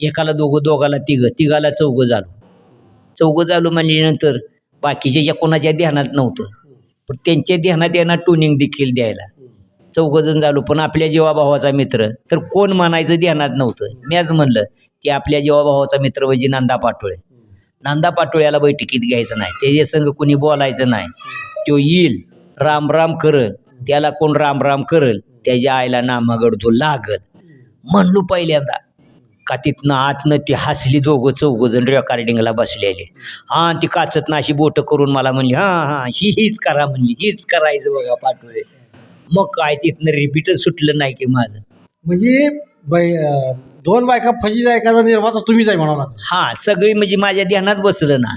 एकाला दोघं दोघाला तिघं तिघाला चौघं झालो. चौघं झालो म्हणल्यानंतर बाकीच्या ज्या कोणाच्या ध्यानात नव्हतं पण त्यांच्या ध्यानात यांना टुनिंग देखील द्यायला. चौघं जण झालो पण आपल्या जीवाभावाचा मित्र. तर कोण म्हणायचं ध्यानात नव्हतं? मीच म्हणलं की आपल्या जीवाभावाचा मित्र म्हणजे नंदा पाटोळे. नंदा पाटोळ्याला बैठकीत घ्यायचं नाही. त्याच्या संग कोणी बोलायचं नाही. तो येईल. राम राम करल. त्याला कोण राम राम करल? त्याच्या आईला नामागड तो लागल. म्हणलो पहिल्यांदा का तिथनं आतनं ती हसली दोघं चौघं जण रेकॉर्डिंगला बसलेले. हां ती काचत ना अशी बोटं करून मला म्हणली हां हां ही हीच करा म्हणली हीच करायचं बघा पाठवले मग काय तिथनं रिपीटच सुटलं नाही की माझं. म्हणजे बै अं, दोन बायका फजीचा एखादा निर्माता तुम्हीच आहे म्हणाला हां सगळी म्हणजे माझ्या ध्यानात बसलं ना.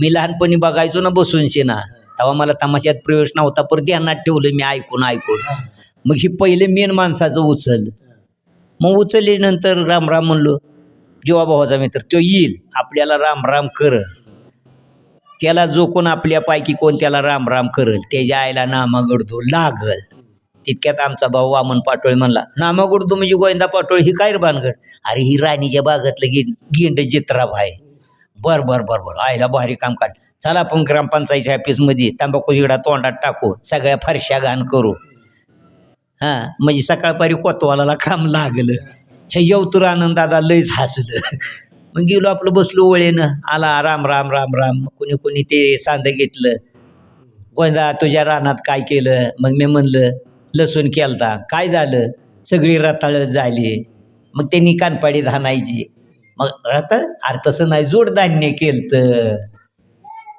मी लहानपणी बघायचो ना बसून ना. तेव्हा मला तमाशात प्रवेश नव्हता पण ध्यानात ठेवलं मी ऐकून ऐकून. मग ही पहिले मेन माणसाचं उचल. मग उचलल्यानंतर राम राम म्हणलो भावाचा मित्र तो येईल. आपल्याला राम राम कर. त्याला जो कोण आपल्यापैकी कोण त्याला राम राम करल. त्याच्या आईला नामागडदू लागल. तितक्यात आमचा भाऊ वामन पाटोळे म्हणला नामागडतो म्हणजे गोविंदा पाटोळे ही काय भानगड? अरे ही राणीच्या बागातलं गि गेंड जित्राब आहे. बर बर बर बर. आईला भारी काम काढ. चला आपण ग्रामपंचायतच्या ऑफिसमध्ये तंबाखू जिडा तोंडात टाकू. सगळ्या फरशा घाण करू. हां म्हणजे सकाळपारी कोतवालाला काम लागलं. हे यवतुर आनंदादा लयच हसलं. मग गेलो आपलं बसलो वळेनं. आला राम राम राम राम. कोणी कोणी ते सांद घेतलं. गोंदा तुझ्या रानात काय केलं? मग मी म्हणलं लसूण केलता. काय झालं? सगळी रताळ झाली. मग त्यांनी कानपाडी धानायची. मग रताळ? अरे तसं नाही जोडधान्य केलतं.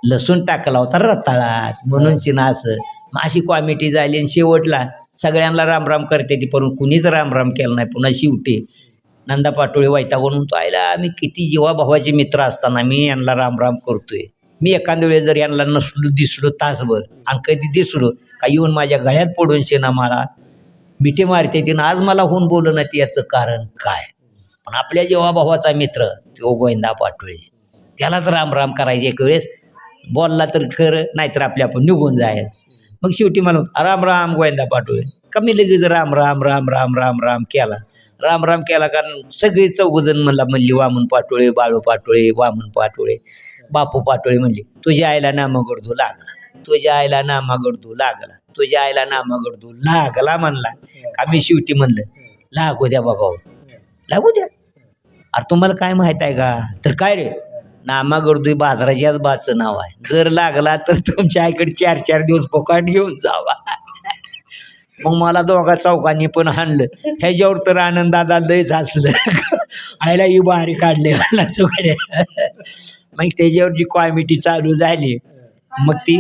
लसूण टाकला होता रताळात. म्हणून चिना असं. मग अशी क्वामिटी झाली आणि शेवटला सगळ्यांना राम राम करते ती पण कुणीच राम राम केलं नाही पुन्हा शिवटे नंदा पाटोळे वैतागून म्हणतो आयला आम्ही किती जीवाभावाचे मित्र असताना मी यांना राम राम करतोय. मी एखाद्या वेळेस जर यांना नसलो दिसलो तासभर आणि कधी दिसलो का येऊन माझ्या गळ्यात पडून शेना मला मिठी मारते तिनं आज मला होऊन बोललं नाही याचं कारण काय? पण आपल्या जीवाभावाचा मित्र तो गोविंदा पाटोळे त्यालाच रामराम करायचे एक वेळेस बोलला तर खरं नाहीतर आपल्या आपण निघून जायचं. मग शेवटी मला राम राम गोविंदा पाटोळे. कमी लगेच राम राम राम राम राम राम केला. राम राम केला कारण सगळे चौघजण म्हणला म्हणली वामन पाटोळे बाळू पाटोळे वामन पाटोळे बापू पाटोळे म्हणली तुझ्या आईला नामागडधू लागला. तुझ्या आईला नामागडधू लागला. तुझ्या आईला नामागडधू लागला म्हणला. का मी शेवटी म्हणलं लागू द्या बाबा हो. लागू द्या. अरे तुम्हाला काय माहीत आहे का? तर काय रे? नामा गर्दोई बाजाराच्याच बाचं नाव आहे. जर लागला तर तुमच्या आईकडे चार चार दिवस फोकाट घेऊन जावा. मग मला दोघा चौकांनी पण हाणलं. ह्याच्यावर तर आनंदादा लयच असलं आईला ही बारी काढले मला चुकडे मग त्याच्यावर जी कॉमिटी चालू झाली मग ती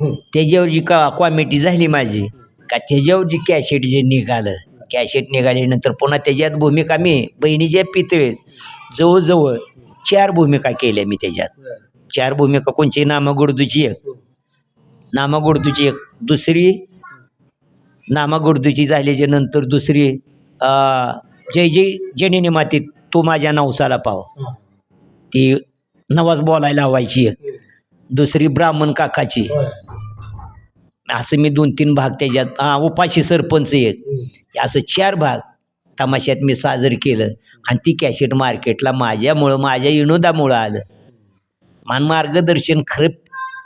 त्याच्यावर जी का कॉमिटी झाली माझी का त्याच्यावर जी कॅसेट जे निघालं कॅसेट निघाल्यानंतर पुन्हा त्याच्यात भूमिका मी बहिणीच्या पितळे जवळजवळ चार भूमिका केल्या मी त्याच्यात. चार भूमिका कोणची? नामा गुडदूची एक. नामा गुडदूची एक. दुसरी नामा गुडदूची झाल्याच्यानंतर दुसरी जय जय जनिनी मातीत तू माझ्या नवसाला पाव. ती नवाज बोलायला हवायची एक. दुसरी ब्राह्मण काकाची. असं मी दोन तीन भाग त्याच्यात हा उपाशी सरपंच एक. हे असं चार भाग तमाशात मी साजर केलं. आणि ती कॅसेट मार्केटला माझ्यामुळं माझ्या विनोदामुळं आलं. मान मार्गदर्शन खरं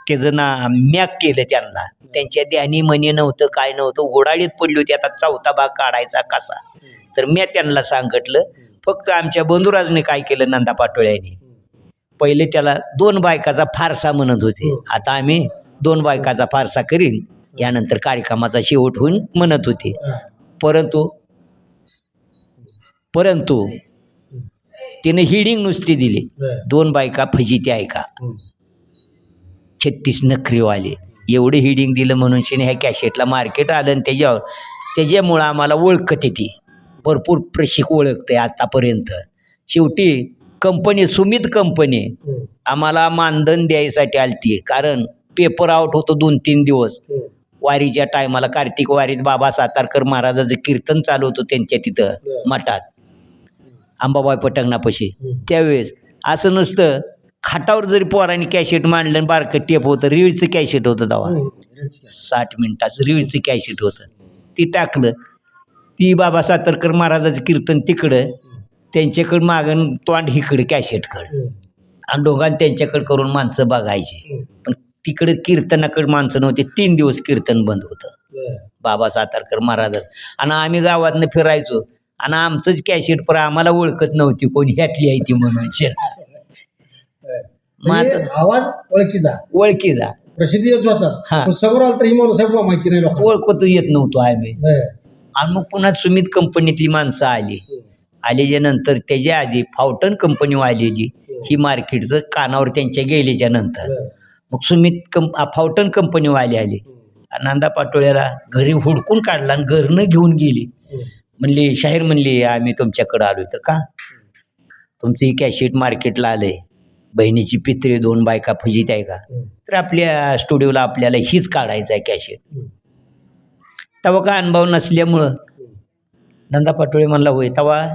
त्याचं ना मॅक केलं त्यांना. त्यांच्या ध्यानी म्हणे नव्हतं काय नव्हतं गोडाळीत पडली होती. आता चौथा भाग काढायचा कसा? तर मी त्यांना सांगितलं फक्त आमच्या बंधुराजने काय केलं नंदा पाटोळ्याने? पहिले त्याला दोन बायकाचा फारसा म्हणत होते. आता आम्ही दोन बायकाचा फारसा करीन. यानंतर कार्यक्रमाचा शेवट होऊन म्हणत होते. परंतु परंतु तिने हिडिंग नुसती दिली. दोन बायका फजिती ऐका. छत्तीस नखरीवाले. एवढे हिडिंग दिलं म्हणून शिने ह्या कॅशेटला मार्केट आलं आणि त्याच्यावर त्याच्यामुळं आम्हाला ओळखते ती भरपूर प्रशिक ओळखते आतापर्यंत. शेवटी कंपनी सुमित कंपनी आम्हाला मानधन द्यायसाठी आलती कारण पेपर आउट होतो दोन तीन दिवस वारीच्या टायमाला कार्तिक वारीत बाबा सातारकर महाराजाचं कीर्तन चालू होतं त्यांच्या तिथं मठात. अंबाबाई पटंगणापाशी. त्यावेळेस असं नसतं खाटावर जरी पोरांनी कॅशेट मांडलं आणि बारकं टेप होतं रीळचं कॅशेट होतं तेव्हा. साठ मिनिटाचं रीळचं कॅशेट होतं. ती टाकलं. ती बाबा सातारकर महाराजाचं कीर्तन तिकडं त्यांच्याकडं मागं तोंड हिकडं कॅशेटकडं आणि दोघांनी त्यांच्याकडे करून माणसं बघायची. पण तिकडे कीर्तनाकडे माणसं नव्हती. तीन दिवस कीर्तन बंद होतं. बाबा सातारकर महाराज. आणि आम्ही गावातनं फिरायचो. आणि आमचंच कॅशेट पर आम्हाला ओळखत नव्हती कोणी ह्यातली आहे ती म्हणून. शेर म्हणजे आवाज ओळखीचा. ओळखी जा प्रसिद्धी येत हा. होता समोर आलं तर ही बुवा माहिती नाही ओळखत येत नव्हतो आम्ही. आणि मग पुन्हा सुमित कंपनीतली माणसं आली. आल्याच्यानंतर त्याच्या आधी फावटन कंपनी आलेली. ही. मार्केटचं कानावर त्यांच्या गेल्याच्यानंतर. मग सुमित कंप आ, फावटन कंपनीवाले आले. आनंदा पाटोळ्याला घरी हुडकून काढला आणि घरनं घेऊन गेली. म्हणली शाहीर म्हणली आम्ही तुमच्याकडं आलो तर का? तुमचं कॅशेट मार्केटला आलंय. बहिणीची पित्री दोन बायका फजित आहे का? तर आपल्या स्टुडिओला आपल्याला हीच काढायचं आहे कॅशेट तेव्हा का अनुभव नसल्यामुळं नंदा पाटोळे म्हणला होय तेव्हा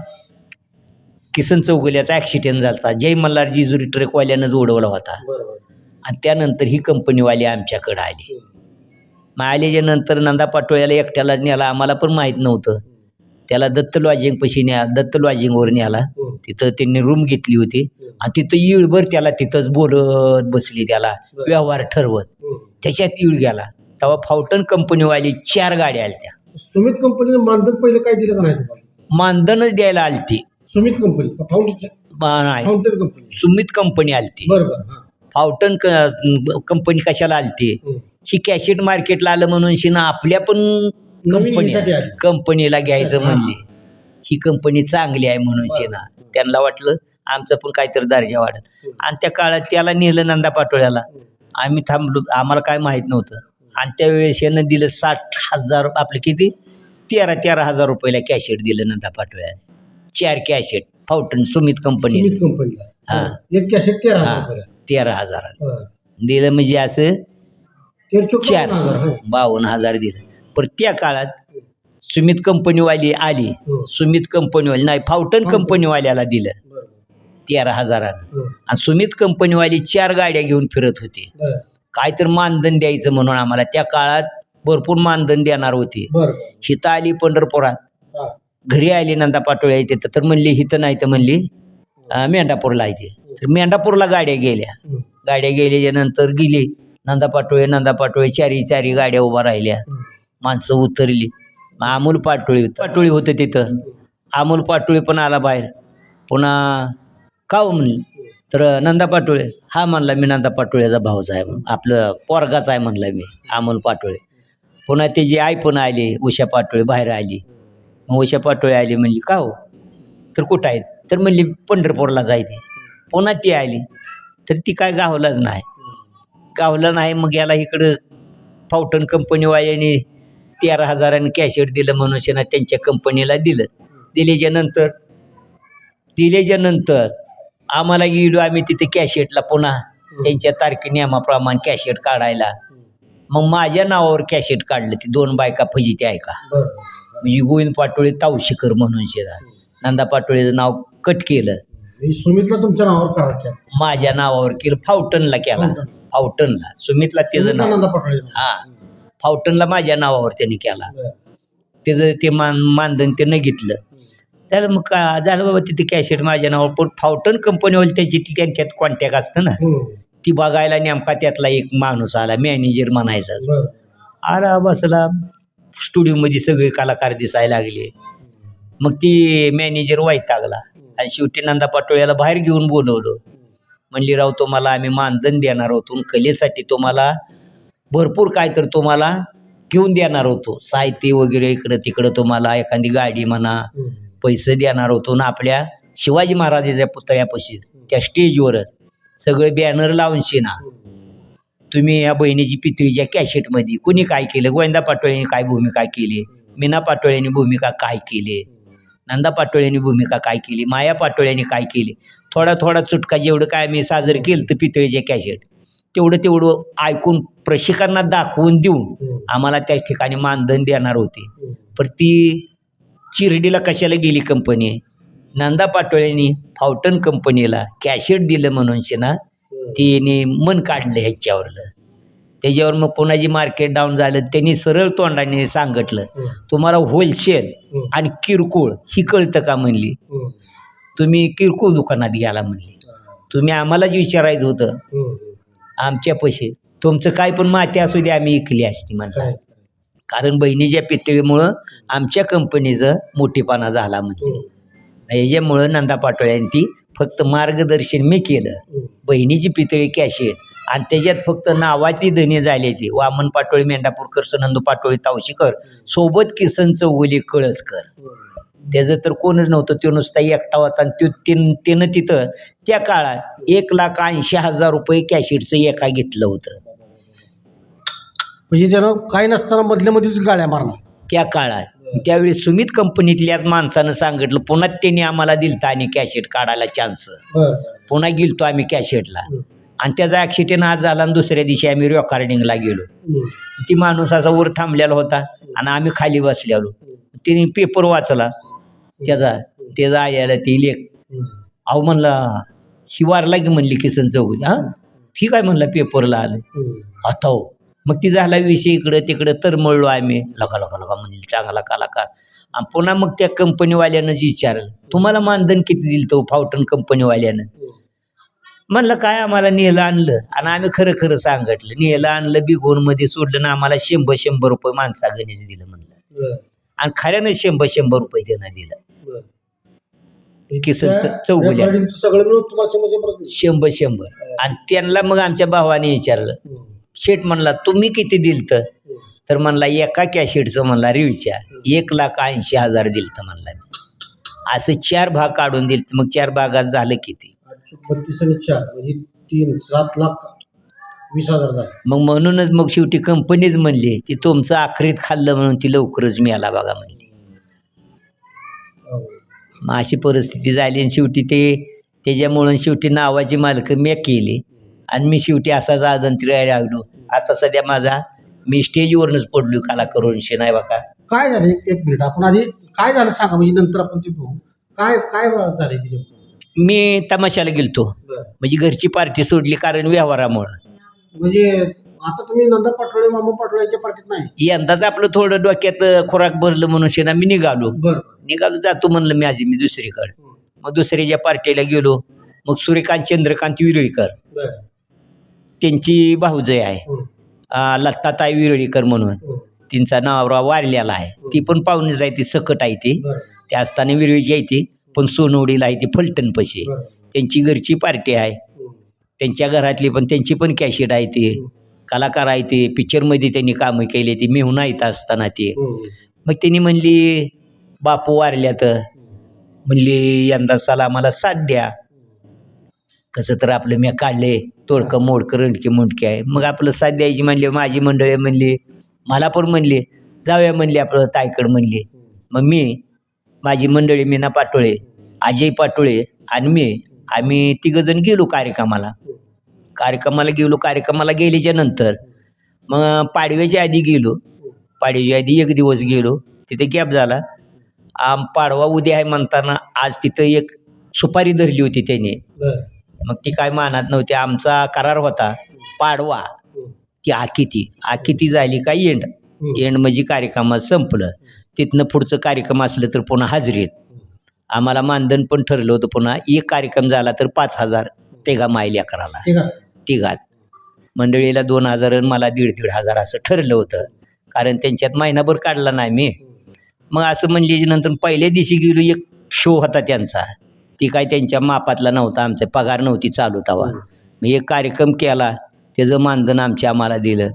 किसन चौगुल्याचा ॲक्सिडेंट झाला जय मल्हार जिजुरी ट्रकवाल्यानंच उडवला होता. आणि त्यानंतर ही कंपनीवाली आमच्याकडं आली. मग आल्याच्यानंतर नंदा पाटोळ्याला एकट्याला न्याला आम्हाला पण माहीत नव्हतं. त्याला दत्त लॉजिंग पशी न्या दत्त लॉजिंगवर न्याला तिथं त्यांनी रूम घेतली होती. आणि तिथं येळभर त्याला तिथंच बोलत बसली त्याला. व्यवहार ठरवत. त्याच्यात येळ गेला. तेव्हा फाउटन कंपनीवाली चार गाड्या आल्या सुमित कंपनीनं मानधन पहिलं काय दिलं का नाही तुम्हाला? मानधनच द्यायला आलती. सुमित कंपनी नाही. कंपनी? सुमित कंपनी आलती. बरं बरं हां. फाउटन कंपनी कशाला आलती? ही. कॅशेट मार्केटला आलं म्हणून शिना आपल्या पण कंपनी. कंपनीला घ्यायचं हा. म्हणली. ही कंपनी चांगली आहे म्हणून. शिना. त्यांना वाटलं आमचं पण काहीतरी दर्जा वाढेल. आणि त्या काळात त्याला नेलं नंदा पाटोळ्याला. आम्ही थांबलो. आम्हाला काय माहीत नव्हतं. आणि त्यावेळेस यानं दिलं साठ हजार आपलं किती? तेरा तेरा हजार रुपयाला कॅशेट दिलं नंदा पाटोळ्याला चार कॅशेट फाउटन सुमित कंपनी हां. एक कॅसेट तेरा हां. तेरा हजार. दिलं म्हणजे असं चार बावन्न हजार, हो. बावन्न हजार दिलं पण त्या काळात सुमित कंपनीवाली आली हो. सुमित कंपनीवाली नाही फाउटन. कंपनीवाल्याला दिलं. तेरा हजारानं हो. आणि सुमित कंपनीवाली चार गाड्या घेऊन फिरत होती. काय तर मानधन द्यायचं म्हणून आम्हाला त्या काळात भरपूर मानधन देणार होती. हिथं आली पंढरपुरात. घरी आली नंदा पाटोळ्या येते तर म्हणली हिथं नाही तर म्हणली अं, मेंढापूरला येते तर मेंढापूरला गाड्या गेल्या. हं. गाड्या गेल्याच्यानंतर गेली. नंदा पाटोळे नंदा पाटोळे चारी चारी गाड्या उभा राहिल्या. हं. माणसं उतरली. मग अमोल पाटोळी पाटोळी होतं तिथं. अमोल पाटोळे पण आला बाहेर. पुन्हा का हो म्हणली? तर नंदा पाटोळे हा म्हणला मी नंदा पाटोळ्याचा भाऊच आहे म्हणून. आपलं पोरगाच आहे म्हणला मी अमोल पाटोळे. पुन्हा त्याची आई पण आली उषा पाटोळे बाहेर आली. मग उषा पाटोळे आली म्हणली का हो तर कुठं आहेत? तर म्हणली पंढरपूरला जायचे पुन्हा ती आली. तर ती काय गावलाच नाही. गावला नाही मग याला इकडं फाउटन कंपनीवाल्याने तेरा हजाराने कॅशेट दिलं म्हणून शेना त्यांच्या कंपनीला दिलं. दिल्याच्या नंतर दिल्याच्या नंतर आम्हाला गेलो आम्ही तिथे कॅशेटला पुन्हा त्यांच्या तारखे नियमाप्रमाणे कॅशेट काढायला. मग माझ्या नावावर कॅशेट काढलं ती. दोन बायका फजिती आहे का? बरं. म्हणजे गोविंद पाटोळे तावशीकर म्हणून शेरा नंदा पाटोळेचं नाव कट केलं. सुमितला तुमच्या नावावर करा केलं. माझ्या नावावर केलं फाउटनला केला. फाउंटन. फाउटनला. सुमितला त्याचं नाव. नंदा पाटोळे हा. फाउटनला माझ्या नावावर त्याने केला. बरं. त्याचं ते मान मानधन त्यानं घेतलं. त्याला मग का झालं बाबा तिथे कॅशेट माझ्या नावावर पण फाउटन कंपनीवाली त्याची ती त्यांच्यात कॉन्टॅक्ट असतं ना. हं. ती बघायला नेमका त्यातला एक माणूस आला मॅनेजर म्हणायचा. बरं. आला बसला. स्टुडिओमध्ये सगळे कलाकार दिसायला लागले. मग ती मॅनेजर वैतागला. आणि शेवटी नंदा पाटोळ्याला बाहेर घेऊन बोलवलं. म्हणली राव तुम्हाला आम्ही मानधन देणार होतो कलेसाठी तुम्हाला भरपूर काय तर तुम्हाला घेऊन देणार होतो. साहित्य वगैरे इकडं तिकडं तुम्हाला एखादी गाडी म्हणा. पैसे देणार होतो ना आपल्या शिवाजी महाराजाच्या पुतळ्यापाशीच त्या स्टेजवरच सगळे बॅनर लावून शिना. तुम्ही या बहिणीची पितळीच्या कॅशेटमध्ये कुणी काय केलं? गोविंदा पाटोळ्यांनी काय भूमिका केली? मीना पाटोळ्यांनी भूमिका काय केली? नंदा पाटोळ्यांनी भूमिका काय केली माया पाटोळ्यांनी काय केली थोडा थोडा चुटका जेवढं काय मी साजरं केलं तर पितळीचे कॅशेट तेवढं तेवढं ऐकून प्रशिक्षकांना दाखवून देऊन. आम्हाला त्या ठिकाणी मानधन देणार होते. पण ती चिरडीला कशाला गेली कंपनी नंदा पाटोळ्यांनी फाउटन कंपनीला कॅशेट दिलं म्हणून शिना. तिने मन काढलं ह्याच्यावरलं त्याच्यावर मग पुन्हा जी मार्केट डाऊन झालं. त्यांनी सरळ तोंडाने सांगितलं. तुम्हाला होलसेल आणि किरकोळ ही कळतं का म्हणली? तुम्ही किरकोळ दुकानात गेला म्हणली. तुम्ही आम्हालाच विचारायचं होतं. आमच्या पैसे. तुमचं काय पण माती असू दे आम्ही इकली असती म्हणला. कारण बहिणीच्या पितळीमुळं आमच्या कंपनीचं मोठेपणा झाला म्हणजे याच्यामुळं नंदा पाटोळ्यांनी ती फक्त मार्गदर्शन मी केलं. बहिणीची पितळी कॅशेट आणि त्याच्यात फक्त नावाची धनी झाल्याची. वामन पाटोळी मेंढापूरकर सनंदू पाटोळी तावशीकर. सोबत किसन चौगुले कळसकर त्याचं तर कोणच नव्हतं. तो नुसता एकटा होता आणि तीन त्यानं तिथं त्या काळात एक लाख ऐंशी हजार रुपये कॅशेटचं एका घेतलं होतं. म्हणजे त्यानं काही नसताना मधल्या मध्येच गाड्या मारणार त्या काळात. त्यावेळी सुमित कंपनीतल्याच माणसानं सांगितलं पुन्हा त्यांनी आम्हाला दिलतं आणि कॅशेट काढायला चान्स पुन्हा गेलतो आम्ही कॅशेटला आणि त्याचा ॲक्सिडेंट आज झाला आणि दुसऱ्या दिवशी आम्ही रेकॉर्डिंगला गेलो. ती माणूस असा वर थांबलेला होता आणि आम्ही खाली बसलेलो. तिने पेपर वाचला. त्याचा त्याचा यायला ती लेख. अहो म्हणला शिवारला की? म्हणली किसन चौगुले हां? ही काय म्हणला पेपरला आलं? आता हो. मग ती झाला विषय इकडं तिकडं तरमळलो आम्ही. लका लका लका म्हणली चांगला कलाकार आणि पुन्हा मग त्या कंपनीवाल्यानं विचारलं तुम्हाला मानधन किती दिलं तो फावटन कंपनीवाल्यानं म्हणलं काय आम्हाला नेलं आणलं? आणि आम्ही खरं खरं सांगितलं नेलं आणलं बिघोनमध्ये सोडलं ना आम्हाला शंभर शंभर रुपये माणसागणीच दिलं म्हणलं. आणि खऱ्यानं शंभर शंभर रुपये त्यांना दिलं. किसन चौगुल्या शंभर शंभर आणि त्यांना मग आमच्या भावाने विचारलं. शेठ म्हणला तुम्ही किती दिलतं? तर म्हणला एका कॅशेटचं म्हणला रिवच्या एक लाख ऐंशी हजार दिलतं म्हणला असं चार भाग काढून दिलतं. मग चार भागात झालं किती? बत्तीस आणि चार म्हणजे तीन सात लाख वीस हजार झाले. मग म्हणूनच मग शेवटी कंपनीच म्हणली ती तुमचं आखरीत खाल्लं म्हणून ती लवकरच मिळाला बघा म्हणली. मग अशी परिस्थिती झाली आणि शेवटी ते त्याच्यामुळं शेवटी नावाची मालकं मी केली. आणि मी शेवटी असाच राहायला लागलो. आता सध्या माझा मी स्टेजवरूनच पडलो कला करून नाही बघा. काय झालं? एक एक मिनिट. आपण आधी काय झालं सांगा? म्हणजे नंतर आपण ते बघू. काय काय झालं तिथे? मी तमाशाला गेलतो. म्हणजे घरची पार्टी सोडली कारण व्यवहारामुळं. म्हणजे आता तुम्ही नंदा पाटोळे मामा पाटोळे यांच्या पार्टीत नाही? यंदाच आपलं थोडं डोक्यात अं, खोराक भरलं म्हणून शेना मी निघालो. बरं. निघालो जातो म्हणलं मी आजी मी दुसरीकडे. मग दुसऱ्याच्या पार्टीला गेलो मग सूर्यकांत चंद्रकांत विरळीकर. बरं. त्यांची भाऊजय आहे. हं. अं, लत्ताताई विरळीकर म्हणून. हं. त्यांचा नवरा वारलेला आहे. ती पण पाहुणीच आहे ती सकट आहे ती. बरं. त्या असताना विरळीची आहे ती. पण सोनवडीला आहे ती फलटण बरं. त्यांची घरची पार्टी आहे. त्यांच्या घरातली पण त्यांची पण कॅशिट आहे ती. कलाकार आहे ते. पिक्चरमध्ये त्यांनी कामं केली ती. मेहून येत असताना ते. मग त्यांनी म्हणली बापू वारल्यात. म्हणली यंदा साला आम्हाला साथ द्या. कसं तर आपलं मी काढले. तोडकं मोडकं रंडके मुंडके आहे. मग आपलं साथ द्यायची म्हणली माझी मंडळी म्हणली. मला पण म्हणली. जाऊया म्हणली आपलं तायकड म्हणली. मग मी माझी मंडळी मीना पाटोळे अजय पाटोळे आणि मी. आम्ही तिघंजण गेलो कार्यक्रमाला. कार्यक्रमाला गेलो कार्यक्रमाला गेल्याच्यानंतर मग पाडव्याच्या आधी गेलो. पाडव्याच्या आधी एक दिवस गेलो. तिथे गॅप झाला. आम पाडवा उद्या आहे म्हणताना आज तिथं एक सुपारी धरली होती त्याने. मग ती काय मानत नव्हती. आमचा करार होता पाडवा. ती आकिती आकिती झाली का एंड. एंड म्हणजे कार्यक्रमात संपलं. तिथनं पुढचं कार्यक्रम असलं तर पुन्हा हाजरीत आम्हाला मानधन पण ठरलं होतं पुन्हा. एक कार्यक्रम झाला तर पाच हजार तेगा ठीक आहे तिघात मंडळीला दोन हजार आणि मला दीड दीड हजार असं ठरलं होतं. कारण त्यांच्यात महिनाभर काढला नाही मी. मग असं म्हणले नंतर पहिल्या दिवशी गेलो एक शो होता त्यांचा. ती काय त्यांच्या मापातला नव्हता आमचा पगार नव्हती चालू तवा. मग एक कार्यक्रम केला. त्याचं मानधन आमच्या आम्हाला दिलं.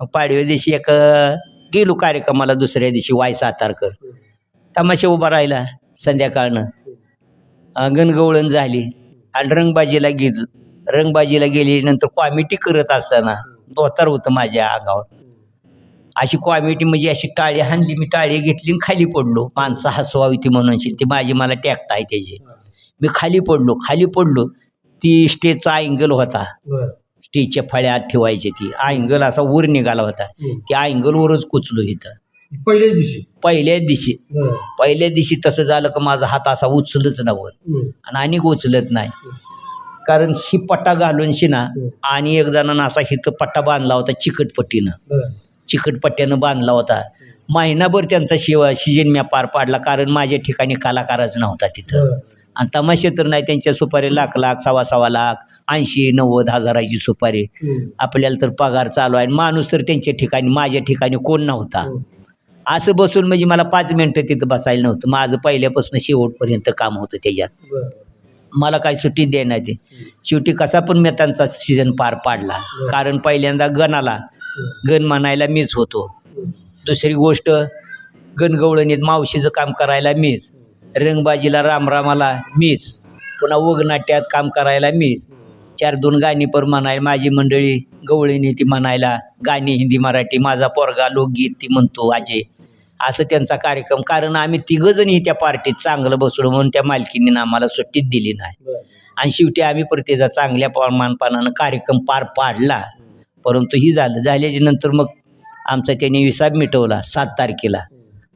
मग पाडव्या दिवशी एक गेलो कार्यक्रमाला दुसऱ्या दिवशी वाय सातारकर. तमाशा उभा राहिला संध्याकाळनं. गणगवळण झाली. आणि रंगबाजीला गेलो. रंगबाजीला गेली नंतर कॉमिटी करत असताना धोतार होतं माझ्या अंगावर. अशी कॉमिटी म्हणजे अशी टाळी हाणली. मी टाळी घेतली आणि खाली पडलो. माणसं हसवावी ती म्हणून ती माझी मला टॅक्ट आहे त्याची. मी खाली पडलो. खाली पडलो. ती स्टेजचा अँगल होता. बरं स्टेजच्या फळ्यात ठेवायची ती. अँगल असा वर निघाला होता. त्या अँगलवरच कुचलो इथं. पहिल्याच दिवशी? पहिल्याच दिवशी. पहिल्या दिवशी तसं झालं का माझा हात असा उचलच नव्हत हं. आणि अनेक उचलत नाही. कारण ही पट्टा घालून शिना हं. आणि एक जणांना असा हिथं पट्टा बांधला होता चिकटपट्टीनं. चिकटपट्ट्यानं बांधला होता. महिनाभर त्यांचा शिवा सीजन म्या पार पाडला कारण माझ्या ठिकाणी कलाकारच नव्हता तिथं. आणि तमाशे तर नाही त्यांच्या सुपारी लाख लाख सव्वा सव्वा लाख ऐंशी नव्वद हजाराची सुपारी. आपल्याला तर पगार चालू आहे माणूस तर त्यांच्या ठिकाणी माझ्या ठिकाणी कोण नव्हता हं. असं बसून म्हणजे मला पाच मिनटं तिथं बसायला नव्हतं माझं पहिल्यापासून शेवटपर्यंत काम होतं त्याच्यात. मला काही सुट्टी देण्यात ते शेवटी कसा पण मी त्यांचा सीझन पार पाडला. कारण पहिल्यांदा गण आला हं. गण म्हणायला मीच होतो. दुसरी गोष्ट गणगवळणीत मावशीचं काम करायला मीच रंगबाजीला रामरामाला मीच. पुन्हा वगनाट्यात काम करायला मीच. चार दोन गाणी पर म्हणाय माझी मंडळी गवळीने ती म्हणायला गाणी हिंदी मराठी माझा पोरगा लोकगीत ती म्हणतो अजय असं त्यांचा कार्यक्रम. कारण आम्ही तिघंजणही त्या पार्टीत चांगलं बसलो म्हणून त्या मालकीने आम्हाला सुट्टीच दिली नाही. आणि शेवटी आम्ही प्रत्येका चांगल्या प्रमाणपणानं कार्यक्रम पार पाडला. परंतु ही झालं. झाल्याच्यानंतर मग आमचा त्याने हिसाब मिटवला सात तारखेला.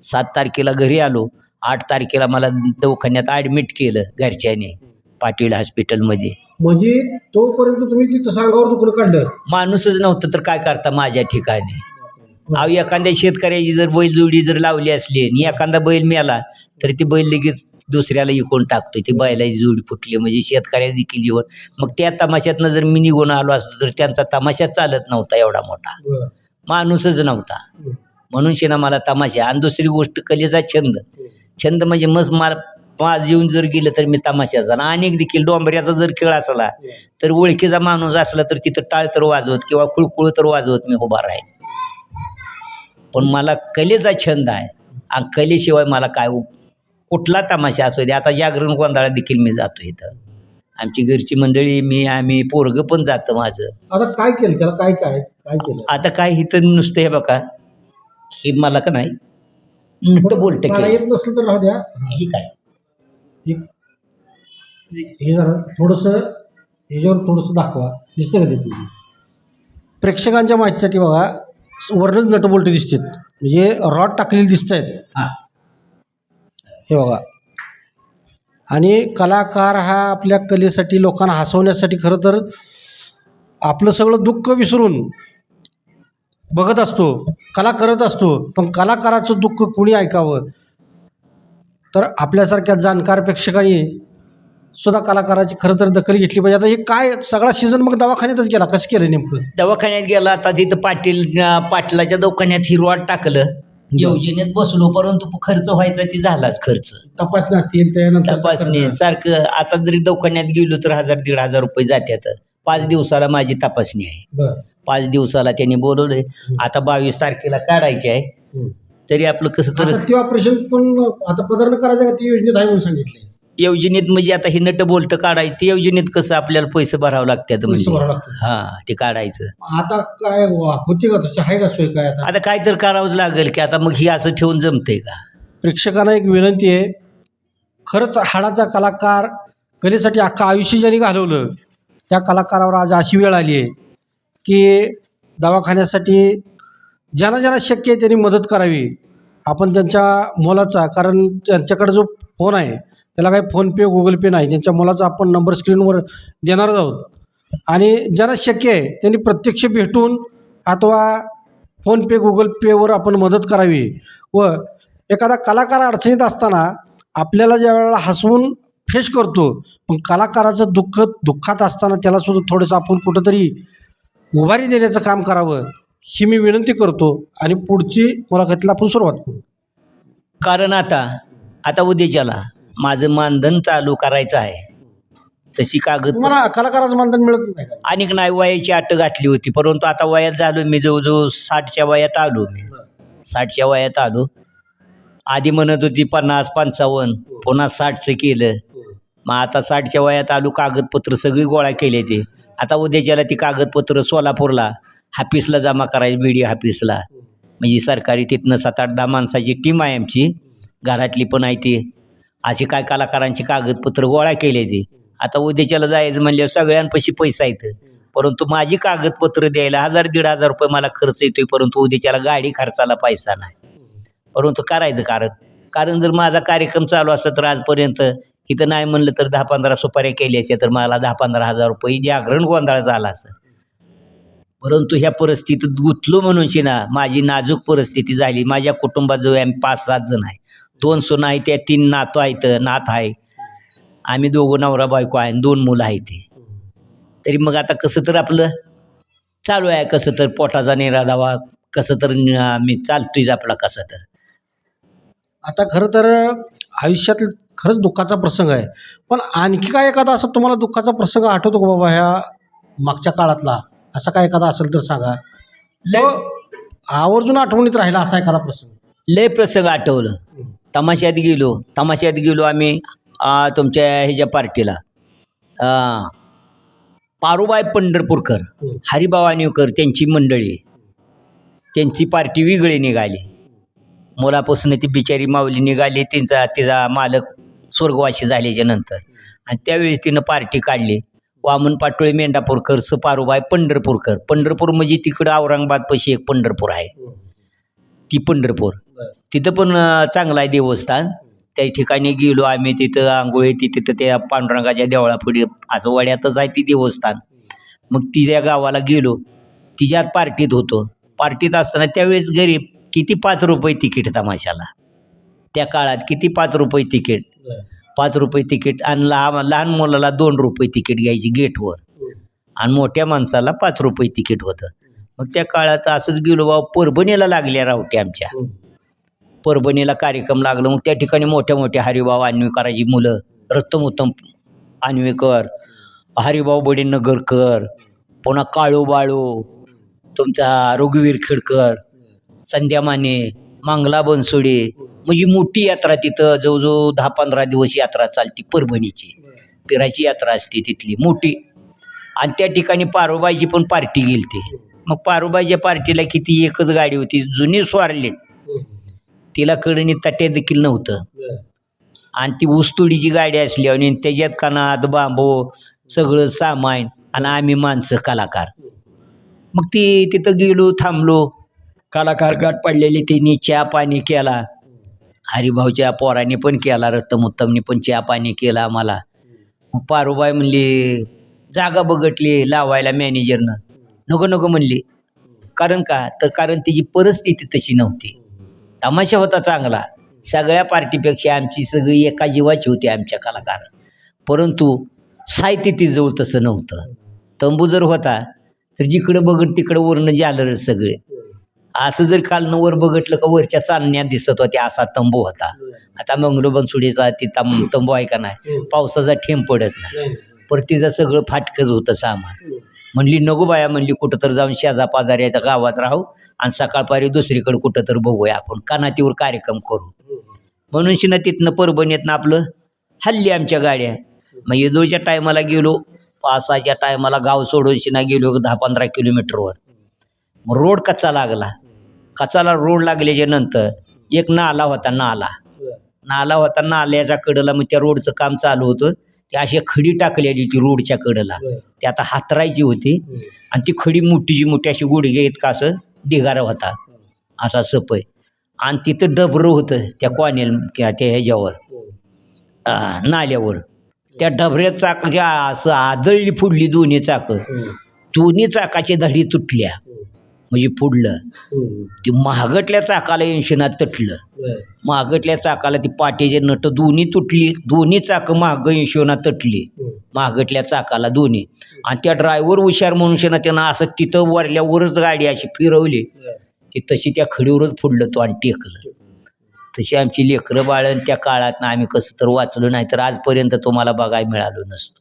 सात तारखेला घरी आलो. आठ तारखेला मला दवाखान्यात ॲडमिट केलं घरच्याने पाटील हॉस्पिटलमध्ये म्हणजे तोपर्यंत तुम्ही तिथं सांगावर दुकान काढलं? माणूसच नव्हतं तर काय करता माझ्या ठिकाणी? अहो एखाद्या शेतकऱ्याची जर बैल जोडी जर लावली असली आणि एखादा बैल मिळाला तर ती बैल लगेच दुसऱ्याला इकून टाकतो ती बैलाची जोडी फुटली म्हणजे शेतकऱ्याचं देखील जीवन. मग त्या तमाशातनं जर मी निघून आलो असतो तर त्यांचा तमाशा चालत नव्हता एवढा मोठा. माणूसच नव्हता. म्हणून शिना मला तमाशा. आणि दुसरी गोष्ट कलेचा छंद. छंद म्हणजे मग मला माझ येऊन जर गेलं तर मी तमाशा झाला. अनेक देखील डोंबऱ्याचा जर खेळ असला तर ओळखीचा माणूस असला तर तिथं टाळ तर वाजवत किंवा कुळकुळ तर वाजवत मी उभा राहील पण मला कलेचा छंद आहे. आणि कलेशिवाय मला काय कुठला तमाशा असू दे. आता जागरण गोंधळा देखील मी जातो इथं. आमची घरची मंडळी मी आम्ही पोरगं पण जातं माझं. आता काय केलं? त्याला काय काय काय केलं? आता काय इथं नुसतं हे बघा. हे मला का नाही? बोलतं मला केलं येत नसलं तर राहू द्या. हे. काय हे हे जरा थोडंसं ह्याच्यावर थोडंसं दाखवा. दिसतं का ते तुम्ही प्रेक्षकांच्या माहितीसाठी बघा वरनच नटबोल्ट दिसतात. म्हणजे रॉड टाकलेली दिसत आहेत हां. हे बघा. आणि कलाकार हा आपल्या कलेसाठी लोकांना हसवण्यासाठी खरं तर आपलं सगळं दुःख विसरून बघत असतो कला करत असतो पण कलाकाराचं दुःख कुणी ऐकावं? तर आपल्यासारख्या जाणकार प्रेक्षकांनी सुद्धा कलाकाराची खरं तर दखल घेतली पाहिजे. आता हे काय सगळा सीझन मग दवाखान्यातच गेला कसं केलं नेमकं? दवाखान्यात गेला आता तिथं पाटील पाटलाच्या दवाखान्यात हिरवाट टाकलं. योजनेत बसलो परंतु खर्च व्हायचा ती झालाच खर्च. तपासणी असतील त्यानंतर तपासणी सारखं आता जरी दवाखान्यात गेलो तर हजार दीड हजार रुपये जात्यात. पाच दिवसाला माझी तपासणी आहे. बरं. पाच दिवसाला त्यांनी बोलवलंय. आता बावीस तारखेला काढायची आहे. हं. तरी आपलं कसं तर आता ते ऑपरेशन पण आता पदार्थ करायचं का? ती योजनेत आहे म्हणून सांगितलंय. योजनेत म्हणजे आता हे नट बोलतं काढायचं. ते योजनेत कसं आपल्याला पैसे भरावं लागतात म्हणजे. हा ते काढायचं. आता काय वा- होती का तशी? आहे का सोय काय आता? आता काय तर करावंच लागेल की आता मग ही असं ठेवून जमतंय का? प्रेक्षकांना एक विनंती आहे. खरंच हाडाचा कलाकार कलेसाठी अख्खं आयुष्य ज्यांनी घालवलं त्या कलाकारावर आज अशी वेळ आली आहे की दवाखान्यासाठी ज्यांना ज्यांना शक्य आहे त्यांनी मदत करावी. आपण त्यांच्या मुलाचा कारण त्यांच्याकडे जो फोन आहे त्याला काही फोनपे गुगल पे नाही. त्यांच्या मुलाचा आपण नंबर स्क्रीनवर देणारच आहोत. आणि ज्यांना शक्य आहे त्यांनी प्रत्यक्ष भेटून अथवा फोनपे गुगल पेवर आपण मदत करावी. व एखादा कलाकार अडचणीत असताना आपल्याला ज्या वेळेला हसवून फ्रेश करतो. पण कलाकाराचं दुःख दुःखात असताना त्याला सुद्धा थोडंसं आपण कुठंतरी उभारी देण्याचं काम करावं ही मी विनंती करतो आणि पुढची मुलाखतीला आपण सुरुवात करू. कारण आता आता उद्याच्याला माझं मानधन चालू करायचं आहे. तशी कागद तुम्हाला कलाकाराचं मानधन मिळत नाही का? अनेक नाही वयाची अट गाठली होती. परंतु आता वयात झालो मी जवळजवळ साठच्या वयात आलो मी. साठच्या वयात आलो. आधी म्हणत होती पन्नास पंचावन्न पुन्हा साठचं केलं. मग आता साठच्या वयात आलो कागदपत्र सगळी गोळा केले ते. आता उद्याच्याला ती कागदपत्र सोलापूरला हाफिसला जमा करायची बी डी हाफिसला. म्हणजे सरकारी तिथनं सात आठ दहा माणसाची टीम आहे आमची. घरातली पण आहे ती. अशी काय कलाकारांची कागदपत्र गोळा केले ते. आता उद्याच्याला जायचं म्हणल्यावर सगळ्यांपाशी पैसा येतं. परंतु माझी कागदपत्र द्यायला हजार दीड हजार रुपये मला खर्च येतोय परंतु उद्याच्याला गाडी खर्चाला पैसा नाही. परंतु करायचं कारण. कारण जर माझा कार्यक्रम चालू असला तर आजपर्यंत इथं नाही म्हणलं तर दहा पंधरा सुपाऱ्या केल्या असत्या तर मला दहा पंधरा हजार रुपये जागरण गोंधळ झाला असं. परंतु ह्या परिस्थितीत गुंतलो म्हणून ना माझी नाजूक परिस्थिती झाली. माझ्या कुटुंबात आम्ही पाच सात जण आहे. दोन सुना आहे त्या तीन नातू आहेत नात आहे. आम्ही दोघं नवरा बायको आहे आणि दोन मुलं आहेत ते तरी मग आता कसं तर आपलं? चालू आहे कसं तर पोटाचा निराधावा कसं तर आम्ही चालतोय आपला कसं तर. आता खरं तर आयुष्यात खरंच दुःखाचा प्रसंग आहे. पण आणखी काय एखादा असं तुम्हाला दुःखाचा प्रसंग आठवतो का बाबा ह्या मागच्या काळातला? असा काय एखादा असेल तर सांगा. लय आवर्जून आठवणीत राहिला असा एखादा प्रसंग? लय प्रसंग आठवलं. तमाशात गेलो. तमाशात गेलो आम्ही आ, तुमच्या ह्याच्या पार्टीला. आ, पारूबाई पंढरपूरकर. हरिभाऊ आणीवकर त्यांची मंडळी. त्यांची पार्टी वेगळी निघाली. मुलापासून ती बिचारी माऊली निघाली त्यांचा तिचा मालक स्वर्गवासी झाल्याच्यानंतर. आणि त्यावेळेस तिनं पार्टी काढली. वामन पाटोळे मेंढापूरकर स पारूबाई पंढरपूरकर. पंढरपूर म्हणजे तिकडं औरंगाबाद पशी एक पंढरपूर आहे. ती पंढरपूर. तिथं पण चांगलं आहे देवस्थान. त्या ठिकाणी गेलो आम्ही तिथं आंघोळी ती तिथं त्या पांडुरंगाच्या देवळापुढे आजवाड्यातच आहे ती देवस्थान. मग ती त्या गावाला गेलो. तिच्यात पार्टीत होतो. पार्टीत असताना त्यावेळेस गरीब किती पाच रुपये तिकीट तमाशाला. त्या काळात किती पाच रुपये तिकीट. पाच रुपये तिकीट आणि लहान लहान मुलाला दोन रुपये तिकीट घ्यायची गेटवर. आणि मोठ्या माणसाला पाच रुपये तिकीट होतं. मग त्या काळात असंच गेलो बाबा परभणीला लागल्या रावटी आमच्या. परभणीला कार्यक्रम लागला मग त्या ठिकाणी मोठ्या मोठ्या हरिभाऊ अन्वेकराची मुलं रत्तम उत्तम अन्वेकर हरिभाऊ बडे नगरकर पुन्हा काळू बाळू तुमचा रघुवीर खेडकर संध्या माने मांगला बनसोडे म्हणजे मोठी यात्रा तिथं जवळजवळ दहा पंधरा दिवस यात्रा चालती परभणीची. पिराची यात्रा असते तिथली मोठी. आणि त्या ठिकाणी पारोबाईची पण पार्टी गेलती. मग पारोबाईच्या पार्टीला किती एकच गाडी होती जुनी स्वारलेट. तिला कडणी तट्या देखील नव्हतं. आणि ती ऊसतोडीची गाडी असली आणि त्याच्यात कानात बांबो सगळं सामान आणि आम्ही माणसं कलाकार. मग ती तिथं गेलो थांबलो. कलाकार गाठ पडलेले त्यांनी चहा पाणी केला. हरिभाऊच्या पोराने पण केला रत्तमोत्तमने पण चहा पाणी केला आम्हाला. मग पारूबाई म्हणली जागा बघटली लावायला मॅनेजरनं नको नको म्हणली. कारण का? तर कारण तिची परिस्थिती तशी नव्हती. तमाशा होता चांगला. सगळ्या पार्टीपेक्षा आमची सगळी एका जीवाची होती आमच्या कलाकार. परंतु साहित्य तिजवळ तसं नव्हतं. तंबू जर होता तर जिकडं बघत तिकडं वरनं जालरच सगळे. असं जर खालनं वर बघितलं का वरच्या चांदण्या दिसत होत्या असा तंबू होता. आता मंगलो बनसुडीचा ती तंब तंबू आहे का नाही? पावसाचा ठेंब पडत नाही. पर तिचं सगळं फाटकच होतं सामान. म्हणली नको बाया म्हणली कुठं तर जाऊन शेजा पाजाऱ्याच्या गावात राहू आणि सकाळपारी दुसरीकडे कुठं तर बघूया आपण. कानातीवर कार्यक्रम करू. म्हणून शिना तिथनं परभणीतनं आपलं हल्ली आमच्या गाड्या मग येदोळच्या टायमाला गेलो पावसाच्या टायमाला गाव सोडून शिना गेलो दहा पंधरा किलोमीटरवर. मग रोड कच्चा लागला. कच्चाला रोड लागल्याच्या नंतर एक नाला होता नाला. नाला होता नाल्याच्या कडेला मग त्या रोडचं काम चालू होतं. ती अशी खडी टाकलेली होती रोडच्या कडेला. ती आता हातरायची होती. आणि ती खडी मोठीची मोठी अशी गुडघे इतका असं ढिगारा होता. असा सपय. आणि तिथं डबरं होतं त्या कॉनेल त्या त्या ह्याच्यावर. नाल्यावर. त्या डबऱ्यात चाक ज्या असं आदळली फुडली दोन्ही चाकं. दोन्ही चाकाची धडी तुटल्या. म्हणजे फुडलं ती महागटल्या चाकाला इंशनात तटलं. महागटल्या चाकाला ती पाटीचे नट दोन्ही तुटली. दोन्ही चाकं महाग इंशोना तटली. महागटल्या चाकाला दोन्ही. आणि त्या ड्रायव्हर हुशार मनुष्यानं त्यानं असं तिथं वरल्यावरच गाडी अशी फिरवली. ती तशी त्या खडीवरच फुडलं तो आणि टेकलं. तशी आमची लेकरं बाळं त्या काळात आम्ही कसं तर वाचलो नाही तर आजपर्यंत तुम्हाला बघायला मिळालो नसतो.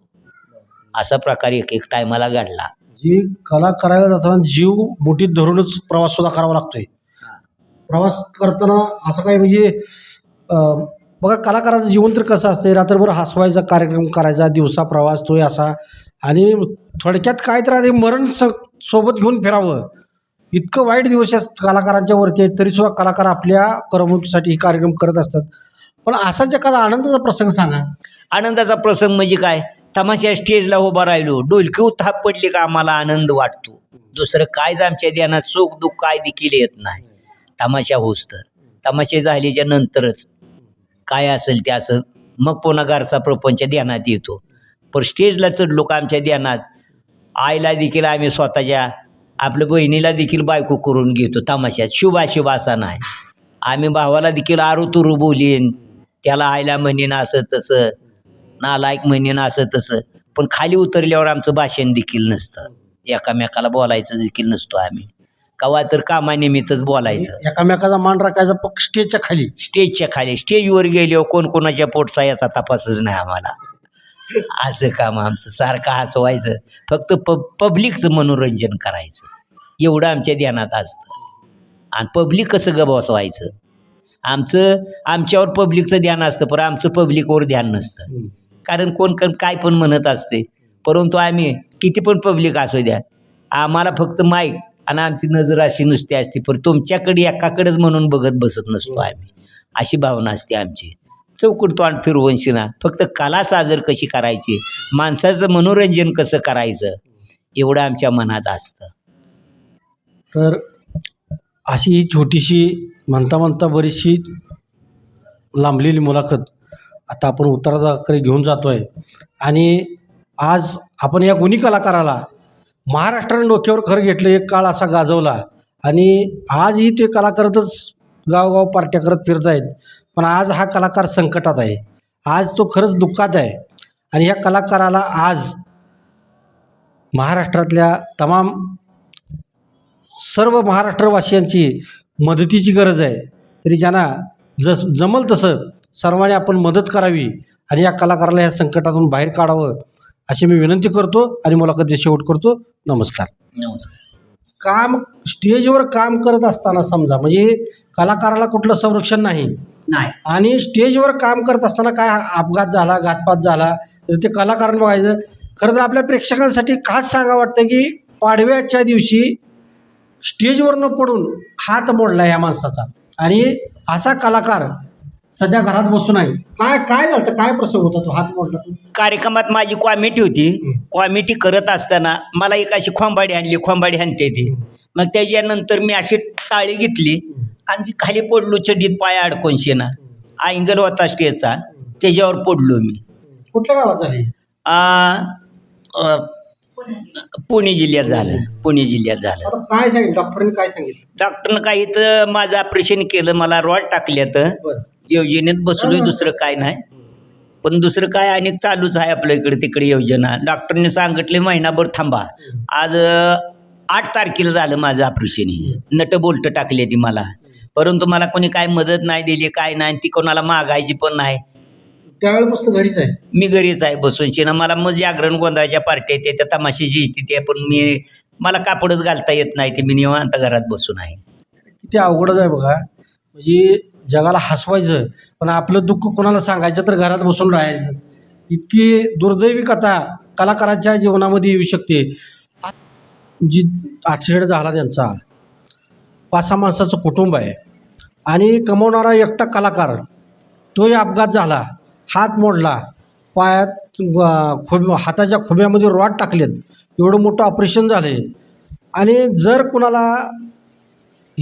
असा प्रकार एक एक टायमाला घडला. जी कला करायला जाताना जीव मुठीत धरूनच प्रवास सुद्धा करावा लागतोय. प्रवास करताना असं काय म्हणजे अं, बघा कलाकाराचं जीवन तर कसं असते रात्रभर हसवायचा कार्यक्रम करायचा दिवसा प्रवास तोय असा. आणि थोडक्यात काय तर आधी मरण स सोबत घेऊन फिरावं. इतकं वाईट दिवस या कलाकारांच्या वरती आहेत तरी सुद्धा कलाकार आपल्या करमणुकीसाठी हे कार्यक्रम करत असतात. पण असाच एखादा आनंदाचा प्रसंग सांगा. आनंदाचा प्रसंग म्हणजे काय? तमाशा स्टेजला उभा राहिलो. डोलकी थाप पडली का आम्हाला आनंद वाटतो. दुसरं कायच आमच्या ध्यानात सुख दुःख काय देखील येत नाही. तमाशा होस तर. तमाशे झाल्याच्या नंतरच काय असेल ते असं मग पुन्हा घरचा प्रपंच ध्यानात येतो. पण स्टेजला चढलो का आमच्या ध्यानात आईला देखील आम्ही स्वतःच्या आपल्या बहिणीला देखील बायको करून घेतो. तमाशात शुभाशुभ असा नाही. आम्ही भावाला देखील आरू तुरू बोलीन. त्याला आईला म्हणेन असं तसं. नालायक म्हणेन असं तसं. पण खाली उतरल्यावर आमचं भाषण देखील नसतं. एकामेकाला बोलायचं देखील नसतो आम्ही. कवा तर कामानिमित्तच बोलायचं. एकामेकाचा मान राखायचा पक्ष स्टेजच्या खाली. स्टेजच्या खाली. स्टेजवर गेल्यावर कोण कोणाच्या पोटचा याचा तपासच नाही आम्हाला. असं काम आमचं. सारखं हसवायचं. फक्त प पब्लिकचं मनोरंजन करायचं. एवढं आमच्या ध्यानात असतं. आणि पब्लिक कसं ग बसवायचं? आमचं आमच्यावर पब्लिकचं ध्यान असतं पण आमचं पब्लिकवर ध्यान नसतं. कारण कोण कोण काय पण म्हणत असते. परंतु आम्ही किती पण पब्लिक असू द्या आम्हाला फक्त माईक आणि आमची नजर अशी नुसती असते. पण तुमच्याकडे एकाकडेच म्हणून बघत बसत नसतो आम्ही. अशी भावना असते आमची. चौकट तोंड फिरवून शिना. फक्त कला साजर कशी करायची? माणसाचं मनोरंजन कसं करायचं? एवढं आमच्या मनात असतं. तर अशी ही छोटीशी म्हणता म्हणता बरीचशी लांबलेली मुलाखत आता आपण उत्तरादाकडे घेऊन जातो आहे आणि आज आपण या गुणी कलाकाराला महाराष्ट्राने डोक्यावर खरं घेतलं एक काळ असा गाजवला. आणि आजही ते कलाकारच गावगाव पार्ट्या करत फिरत आहेत पण आज हा कलाकार संकटात आहे. आज तो खरंच दुःखात आहे. आणि ह्या कलाकाराला आज महाराष्ट्रातल्या तमाम सर्व महाराष्ट्रवासियांची मदतीची गरज आहे. तरी ज्यांना जस जमल तसं सर्वांनी आपण मदत करावी आणि या कलाकाराला या संकटातून बाहेर काढावं अशी मी विनंती करतो आणि मुलाखती शेवट करतो. नमस्कार. नमस्कार. काम स्टेजवर काम करत असताना समजा म्हणजे कलाकाराला कुठलं संरक्षण नाही. नाही. आणि स्टेजवर काम करत असताना काय अपघात झाला घातपात झाला तर ते कलाकारांनी बघायचं. खरं तर आपल्या प्रेक्षकांसाठी खास सांगा वाटतं की पाडव्याच्या दिवशी स्टेजवर न पडून हात मोडला या माणसाचा. आणि असा कलाकार सध्या घरात बसून आहे. काय काय झालं? काय प्रसंग होता तो? हात मोडला तो. कार्यक्रमात माझी कॉमिटी होती. हं. कॉमिटी करत असताना मला एक अशी खोंबाडी आणली. खोंबाडी आणते ती. मग त्याच्यानंतर मी अशी टाळी घेतली. आणि ती खाली पडलो चड्डीत पाय अडकून शेना अँगल होता स्टेजचा. त्याच्यावर पडलो मी. कुठल्या गावात झाली? आ, अ, पुणे जिल्ह्यात झालं. पुणे जिल्ह्यात झालं. आता काय सांगितलं? डॉक्टरांनी काय सांगितलं? डॉक्टरनं काही तर माझं ऑपरेशन केलं. मला रॉड टाकल्यात. बरं. योजनेत बसलोय दुसरं काय नाही. पण दुसरं काय अनेक चालूच आहे आपल्या इकडे तिकडे योजना. डॉक्टरने सांगितले महिनाभर थांबा. आज आठ तारखेला झालं माझं ऑपरेशन नट बोल्ट टाकली ती मला. परंतु मला कोणी काय मदत नाही दिली काय नाही ती कोणाला मागायची पण नाही. त्यावेळेपासून घरीच आहे? मी घरीच आहे बसून शिना मला मग जागरण गोंधळाच्या पार्ट्या येते त्या तमाशाची स्थिती आहे. पण मी मला कापडच घालता येत नाही ते मी निवांत घरात बसून आहे. किती अवघडच आहे बघा. म्हणजे जगाला हसवायचं पण आपलं दुःख कोणाला सांगायचं तर घरात बसून राहायचं. इतकी दुर्दैवी कथा कलाकाराच्या जीवनामध्ये येऊ शकते. जी ॲक्सिडेंट झाला त्यांचा पाच सहा माणसाचं कुटुंब आहे. आणि कमवणारा एकटा कलाकार तोही अपघात झाला. हात मोडला पायात खुब खोब हाताच्या खोब्यामध्ये रॉड टाकलेत. एवढं मोठं ऑपरेशन झालं आहे आणि जर कुणाला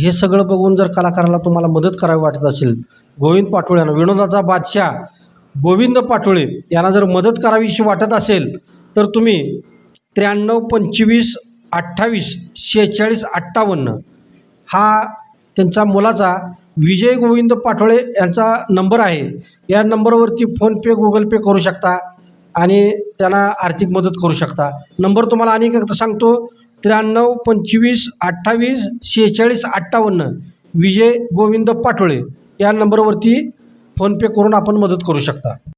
हे सगळं बघून जर कलाकाराला तुम्हाला मदत करावी वाटत असेल गोविंद पाटोळे यांना विनोदाचा बादशाह गोविंद पाटोळे यांना जर मदत करावीशी वाटत असेल तर तुम्ही त्र्याण्णव पंचवीस अठ्ठावीस शेहेचाळीस अठ्ठावन्न हा त्यांचा मुलाचा विजय गोविंद पाटोळे यांचा नंबर आहे. या नंबरवरती फोनपे गुगल पे करू शकता आणि त्यांना आर्थिक मदत करू शकता. नंबर तुम्हाला अनेक एकदा सांगतो. त्र्याण्णव पंचवीस अठ्ठावीस सेहेचाळीस अठ्ठावन्न विजय गोविंद पाटोळे या नंबरवरती फोनपे करून आपण मदत करू शकता.